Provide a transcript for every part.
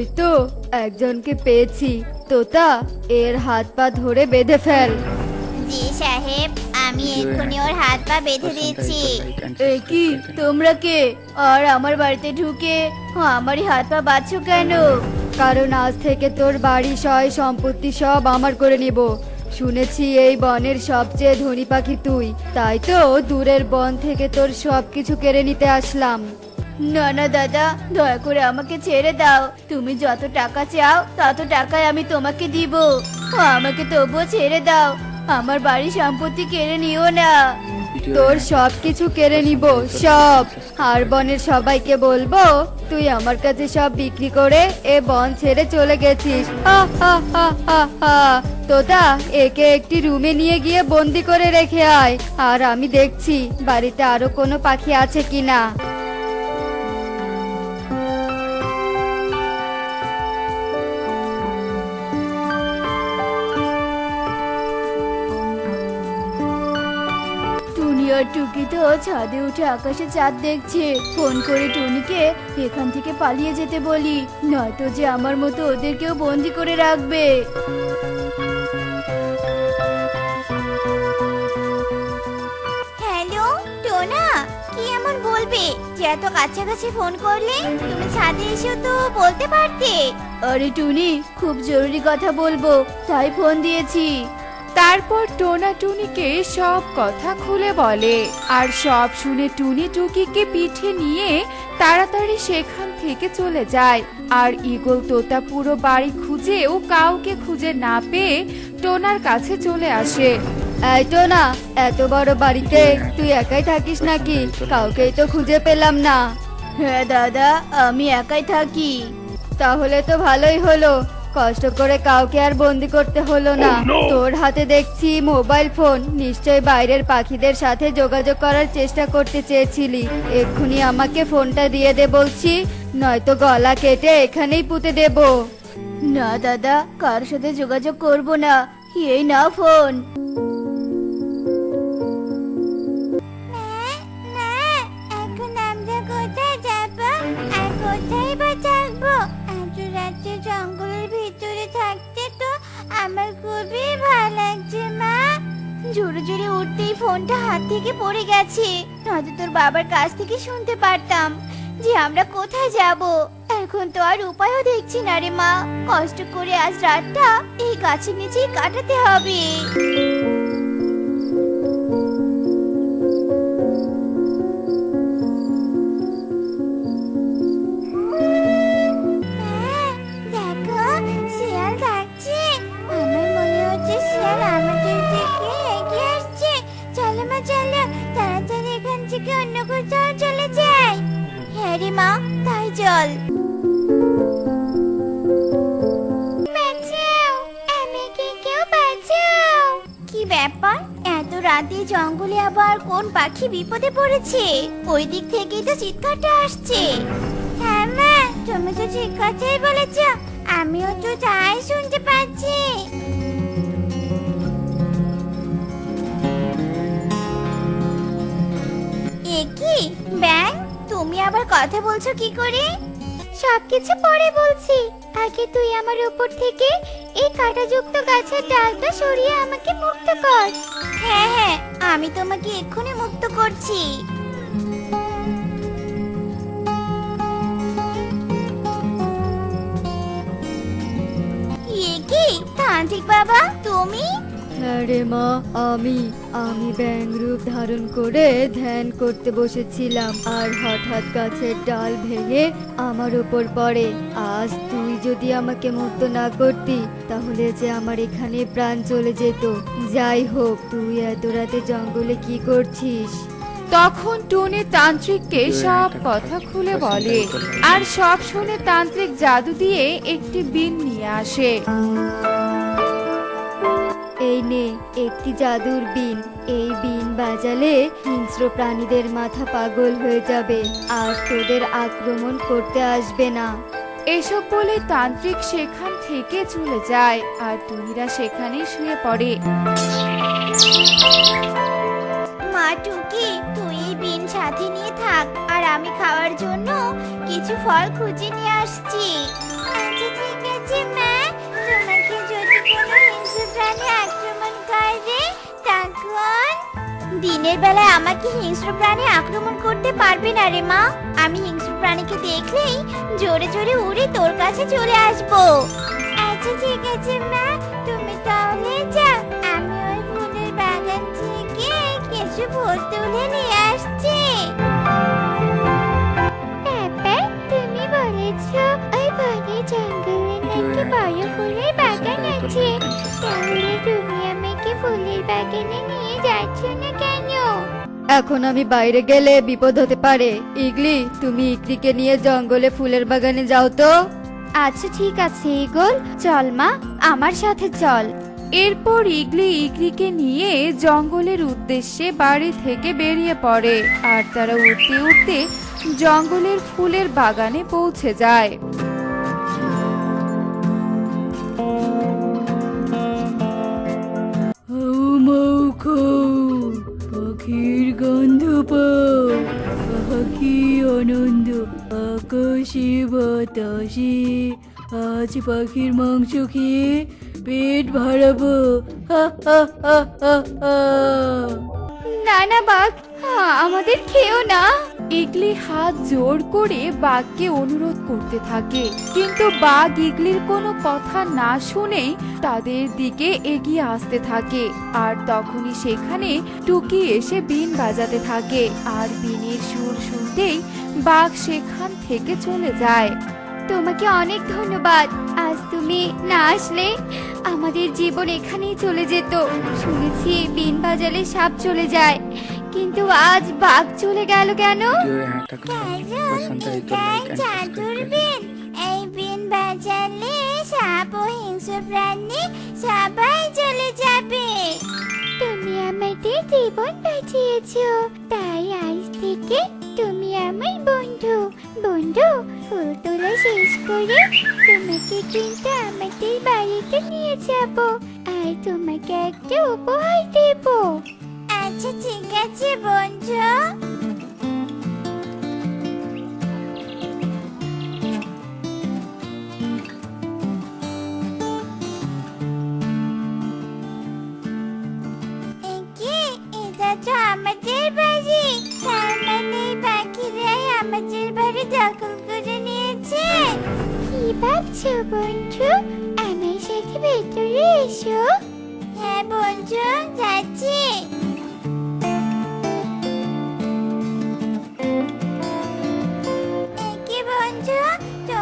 ওই তো একজনকে পেয়েছি। তোতা এর হাত পা ধরে বেঁধে ফেল। জি সাহেব আমি এক্ষুনি ওর হাত পা বেঁধে দিচ্ছি এ কি তোমরা কে? আর আমার বাড়িতে ঢুকে আমারই হাত পা বাঁধছো কেন? কারণ আজ থেকে তোর বাড়ি সয় সম্পত্তি সব আমার করে নিব। শুনেছি এই বনের সবচেয়ে ধনী পাখি তুই। তাই তো দূরের বন থেকে তোর সব কিছু কেড়ে নিতে আসলাম। না না, দাদা, দয়া করে আমাকে ছেড়ে দাও। তুমি যত টাকা চাও, তত টাকায় আমি তোমাকে দিব। আমাকে তবুও ছেড়ে দাও। আমার বাড়ি সম্পত্তি কেড়ে নিও না। তোর সব কিছু কেড়ে নিব, সব। আর বনের সবাইকে বলব, তুই আমার কাছে সব বিক্রি করে এ বন ছেড়ে চলে গেছিস। তোতা, একে একটি রুমে নিয়ে গিয়ে বন্দি করে রেখে আয়। আর আমি দেখছি, বাড়িতে আরও কোনো পাখি আছে কিনা। তো ছাদে উঠে আকাশে চাঁদ দেখছে। ফোন করে টুনিকে এখান থেকে পালিয়ে যেতে বলি নয়তো যে আমার মতো ওদেরকেও বন্দি করে রাখবে। হ্যালো টোনা কি এমন বলবে? যে এত কাছাকাছি ফোন করলে তুমি ছাদে এসেও তো বলতে পারতে। আরে টুনি খুব জরুরি কথা বলব তাই ফোন দিয়েছি। তারপর টোনা টুনিকে সব কথা খুলে বলে। আর সব শুনে টুনি টুকিকে পিঠে নিয়ে তাড়াতাড়ি সেখান থেকে চলে যায়। আর ইগল তোতা পুরো বাড়ি খুঁজেও কাউকে খুঁজে না পেয়ে টোনার কাছে চলে আসে। এই তো না এত বড় বাড়িতে তুই একাই থাকিস নাকি? কাউকেই তো খুঁজে পেলাম না। হ্যাঁ দাদা আমি একাই থাকি। তাহলে তো ভালোই হলো। কষ্ট করে কাউকে আর বন্দি করতে হলো না। তোর হাতে দেখছি মোবাইল ফোন। নিশ্চয় বাইরের পাখিদের সাথে যোগাযোগ করার চেষ্টা করতে চেয়েছিলি। এক্ষুনি আমাকে ফোনটা দিয়ে দে বলছি নয়তো গলা কেটে এখানেই পুঁতে দেব। না দাদা কার সাথে যোগাযোগ করব না। এই না ফোন। আমার খুবই ভালো লাগছে, মা। জোরে জোরে উঠতেই ফোনটা হাত থেকে পড়ে গেছে। নয়তো তোর বাবার কাছ থেকে শুনতে পারতাম যে আমরা কোথায় যাব। এখন তো আর উপায়ও দেখছি না রে মা। কষ্ট করে আজ রাতটা এই গাছের নিচেই কাটাতে হবে। চল কি ব্যাপার? এত রাতে জঙ্গলে আবার কোন পাখি বিপদে পড়েছে? ওই দিক থেকেই তো চিৎকারটা আসছে। হ্যাঁ মা, তুমি তো ঠিক কথাই বলেছ। আমিও তো তাই শুনতে পাচ্ছি। কথা বলছো কি করে? সবকিছু পরে বলছি। আগে তুই আমার উপর থেকে এই কাঁটাযুক্ত গাছের ডালটা সরিয়ে আমাকে মুক্ত কর। হ্যাঁ হ্যাঁ আমি তোমাকে এক্ষুনি মুক্ত করছি। তান্ত্রিক বাবা, তুমি? হ্যাঁ রে মা আমি আমি ব্যাংরূপ ধারণ করে ধ্যান করতে বসেছিলাম। আর হঠাৎ গাছের ডাল ভেঙে আমার উপর পড়ে। আজ তুই যদি আমাকে মুক্ত না করতি তাহলে যে আমার এখানে প্রাণ চলে যেত। যাই হোক তুই এত রাতে জঙ্গলে কি করছিস? তখন টুনি তান্ত্রিককে সব কথা খুলে বলে আর সব শুনে তান্ত্রিক জাদু দিয়ে একটি বিন নিয়ে আসে। একটি জাদুর বিন। এই বিন বাজালে হিংস্র প্রাণীদের মাথা পাগল হয়ে যাবে আর তোদের আক্রমণ করতে আসবে না। এসব বলে তান্ত্রিক সেখান থেকে চলে যায় আর টুনিরা সেখানে শুয়ে পড়ে। মা টুকি তুই এই বিন সাথে নিয়ে থাক আর আমি খাওয়ার জন্য কিছু ফল খুঁজে নিয়ে আসছি। আচ্ছা আছে মা। তোমাকে যদি কোনো হিংস্র প্রাণী দিনের বেলায় আমাকে হিংস্র প্রাণী আক্রমণ করতে পারবে না রে মা। আমি হিংস্র প্রাণীকে দেখলেই জোরে জোরে উড়ে তোর কাছে চলে আসব। আচ্ছা ঠিক আছে মা। তুমি তাহলে যাও। আমি ওই ফুলের বাগান থেকে কিছু ফুল তুলে নিয়ে আসছি। তুমি বলেছ ওই বনে জঙ্গলে নাকি বড় ফুলের বাগান আছে। তাহলে তুমি ফুলের বাগানে নিয়ে যাচ্ছ না কেন? এখন আমি বাইরে গেলে বিপদ হতে পারে। ইগলি তুমি ইকরিকে নিয়ে জঙ্গলে ফুলের বাগানে যাও তো। আচ্ছা ঠিক আছে ইগল। চল মা আমার সাথে চল। এরপর ইগলি ইগলিকে নিয়ে জঙ্গলের উদ্দেশ্যে বাড়ি থেকে বেরিয়ে পড়ে আর তারা উঠতে উঠতে জঙ্গলের ফুলের বাগানে পৌঁছে যায়। পাখির গন্ধ পাখি আনন্দ আকাশে বাতাসে আজ পাখির মাংস খেয়ে পেট ভরাবো। না না, বাঘ আমাদের খেয়েও না। ইগলি হাত জোর করে বাঘকে অনুরোধ করতে থাকে। কিন্তু বাঘ ইগলির কোনো কথা না শুনেই তাদের দিকে এগিয়ে আসতে থাকে। আর তখনই সেখানে টুকি এসে বিন বাজাতে থাকে। আর বিনের সুর শুনতেই বাঘ সেখান থেকে চলে যায়। তোমাকে অনেক ধন্যবাদ। আজ তুমি না আসলে আমাদের জীবন এখানেই চলে যেত। শুনেছি বিন বাজালে সাপ চলে যায়। কিন্তু আজ বাঘ চলে গেল কেন? জাদুর এই বিন বাজালে সাপ ও হিংস্র প্রাণী সবাই চলে যাবে। তুমি আমাদের জীবন বাঁচিয়েছো তাই আজ থেকে তুমি আমার বন্ধু। বন্ধু ফুল তোলা শেষ করে তোমাকে কিন্তু আমাদের বাড়িতে নিয়ে যাব। আর তোমাকে একটা উপহার আচ্ছা ঠিক আছে, বন্ধু। আমাদের বাড়ি। তার মানে পাখিরাই আমাদের বাড়ি দখল করে নিয়েছে। কি বন্ধু? এসো। হ্যাঁ বন্ধু, যাচ্ছি।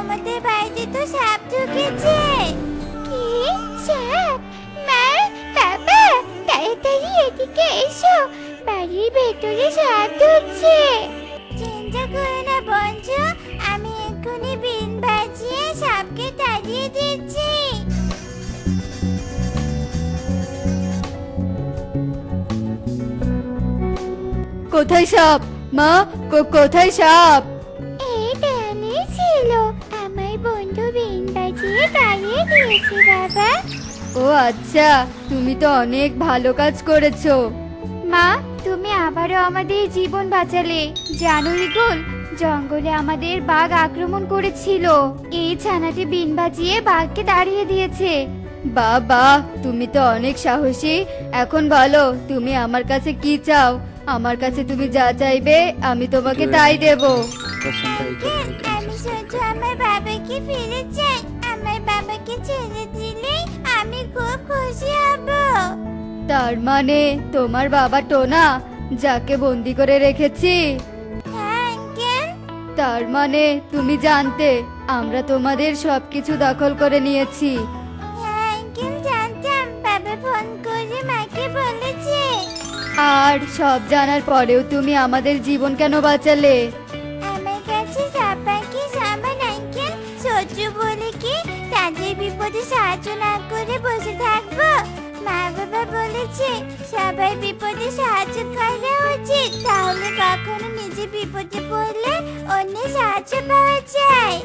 তোমাদের বাড়িতে তো সাপ ঢুকেছে। কি? সাপ? মা, বাবা, তাড়াতাড়ি এদিকে এসো। বাড়ির ভেতরে সাপ ঢুকছে। চিন্তা করো না বন্ধু আমি এক্ষুনি বিন বাজিয়ে সাপকে তাড়িয়ে দিচ্ছি। কোথায় সাপ? মা কোথায় সাপ? ও আচ্ছা তুমি তো অনেক ভালো কাজ করেছ মা তুমি আবারও আমাদের জীবন বাঁচালে জানো ইগল জঙ্গলে আমাদের বাঘ আক্রমণ করেছিল এই ছানাটি বিন বাজিয়ে বাঘকে দাঁড়িয়ে দিয়েছে বাবা তুমি তো অনেক সাহসী এখন বলো তুমি আমার কাছে কি চাও আমার কাছে তুমি যা চাইবে আমি তোমাকে তাই দেব আমি শুধু আমার বাবাকে ফিরে চাই আমার বাবাকে ছেড়ে দিলে আমি খুব খুশি হব। তার মানে তোমার বাবা টোনা যাকে বন্দি করে রেখেছি। হ্যাঁ তার মানে তুমি জানতে আমরা তোমাদের সবকিছু দখল করে নিয়েছি। হ্যাঁ আঙ্কেল জানতাম। বাবা ফোন করে মাকে বলেছে। আর সব জানার পরেও তুমি আমাদের জীবন কেন বাঁচালে? বিপদে সাহায্য না করে বসে থাকব? মা বাবা বলেছে সবাই বিপদে সাহায্য করা উচিত। তাহলে কখনো নিজে বিপদে পড়লে অন্য সাহায্য পাওয়া যায়।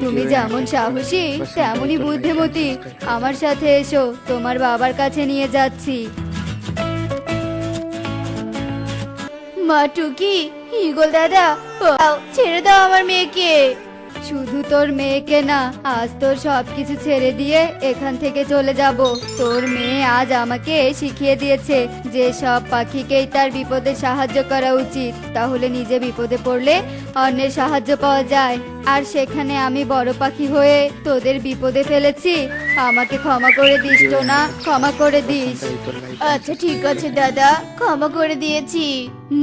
তুমি যেমন সাহসী, তেমনই বুদ্ধিমতী। আমার সাথে এসো, তোমার বাবার কাছে নিয়ে যাচ্ছি। মা টুকি ইগল দাদা ছেড়ে দাও আমার মেয়েকে। শুধু তোর মেয়েকে না, আজ তোর সব কিছু ছেড়ে দিয়ে এখান থেকে চলে যাব। তোর মেয়ে আজ আমাকে শিখিয়ে দিয়েছে যে সব পাখিকেই তার বিপদে সাহায্য করা উচিত। তাহলে নিজে বিপদে পড়লে অন্যের সাহায্য পাওয়া যায়। আর সেখানে আমি বড় পাখি হয়ে তোদের বিপদে ফেলেছি। আমাকে ক্ষমা করে দিস তো না ক্ষমা করে দিস। আচ্ছা ঠিক আছে, দাদা, ক্ষমা করে দিয়েছি।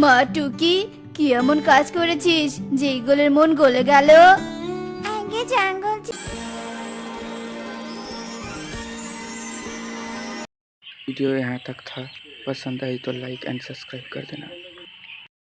মা, টুকি, কি এমন কাজ করেছিস? যে ইগলের মন গলে গেল? जंगल वीडियो यहाँ तक था। पसंद आई तो लाइक एंड सब्सक्राइब कर देना।